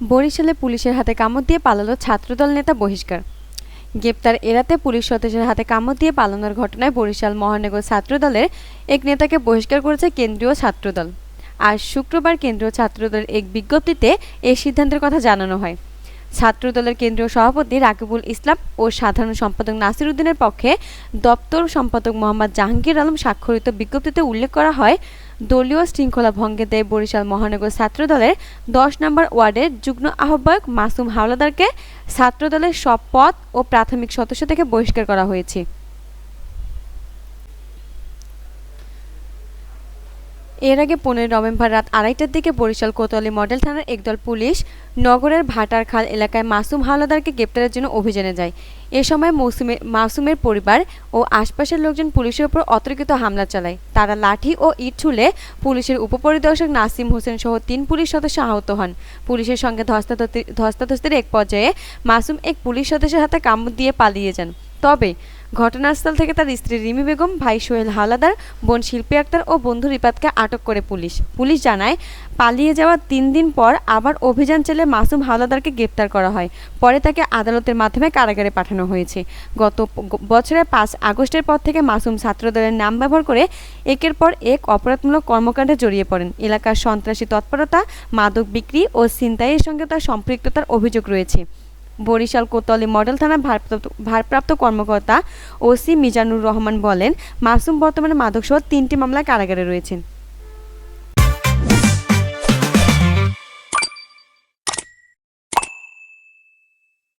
বরিশালে পুলিশের হাতে কামড় দিয়ে পালালো ছাত্রদল নেতা বহিষ্কার। গ্রেপ্তার এড়াতে পুলিশ সদস্যের হাতে কামড় দিয়ে পালানোর ঘটনায় বরিশাল মহানগর ছাত্রদলের এক নেতাকে বহিষ্কার করেছে কেন্দ্রীয় ছাত্রদল। আজ শুক্রবার কেন্দ্রীয় ছাত্রদলের এক বিজ্ঞপ্তিতে এই সিদ্ধান্তের কথা জানানো হয়। ছাত্রদলের কেন্দ্রীয় সভাপতি রাকিবুল ইসলাম ও সাধারণ সম্পাদক নাসির উদ্দিনের পক্ষে দপ্তর সম্পাদক মোহাম্মদ জাহাঙ্গীর আলম স্বাক্ষরিত বিজ্ঞপ্তিতে উল্লেখ করা হয়, দলীয় শৃঙ্খলা ভঙ্গে দেয় বরিশাল মহানগর ছাত্রদলের দশ নম্বর ওয়ার্ডের যুগ্ম আহ্বায়ক মাসুম হাওলাদারকে। ছাত্রদলের সব পদ ও প্রাথমিক সদস্য থেকে বহিষ্কার করা হয়েছে। এর আগে পনেরোই নভেম্বর রাত আড়াইটার দিকে বরিশাল কোতোয়ালি মডেল থানার একদল পুলিশ নগরের ভাটারখাল এলাকায় মাসুম হাওলাদারকে গ্রেপ্তারের জন্য অভিযানে যায়। এ সময় মৌসুমে, মাসুমের পরিবার ও আশপাশের লোকজন পুলিশের উপর অতর্কিত হামলা চালায়। তারা লাঠি ও ইট ছুলে পুলিশের উপপরিদর্শক নাসিম হোসেন সহ তিন পুলিশ সদস্য আহত হন। পুলিশের সঙ্গে ধস্তাধস্তি, ধস্তাধস্তির এক পর্যায়ে মাসুম এক পুলিশ সদস্যের হাতে কামড় দিয়ে পালিয়ে যান। তবে ঘটনাস্থল থেকে তার স্ত্রী রিমি বেগম, ভাই সোহেল হাওলাদার, বোন শিল্পী আক্তার ও বন্ধু রিপাতকে আটক করে পুলিশ। পুলিশ জানায়, পালিয়ে যাওয়ার তিন দিন পর আবার অভিযান চালিয়ে মাসুম হাওলাদারকে গ্রেপ্তার করা হয়। পরে তাকে আদালতের মাধ্যমে কারাগারে পাঠানো হয়েছে। গত বছরের পাঁচ আগস্টের পর থেকে মাসুম ছাত্রদলের নাম ব্যবহার করে একের পর এক অপরাধমূলক কর্মকাণ্ডে জড়িয়ে পড়েন। এলাকার সন্ত্রাসী তৎপরতা, মাদক বিক্রি ও ছিনতাইয়ের সঙ্গে তার সম্পৃক্ততার অভিযোগ রয়েছে। বরিশাল কোতোয়ালি মডেল থানার ভারপ্রাপ্ত ভারপ্রাপ্ত কর্মকর্তা ওসি মিজানুর রহমান বলেন, মাসুম বর্তমানে মাদকসহ তিনটি মামলায় কারাগারে রয়েছেন।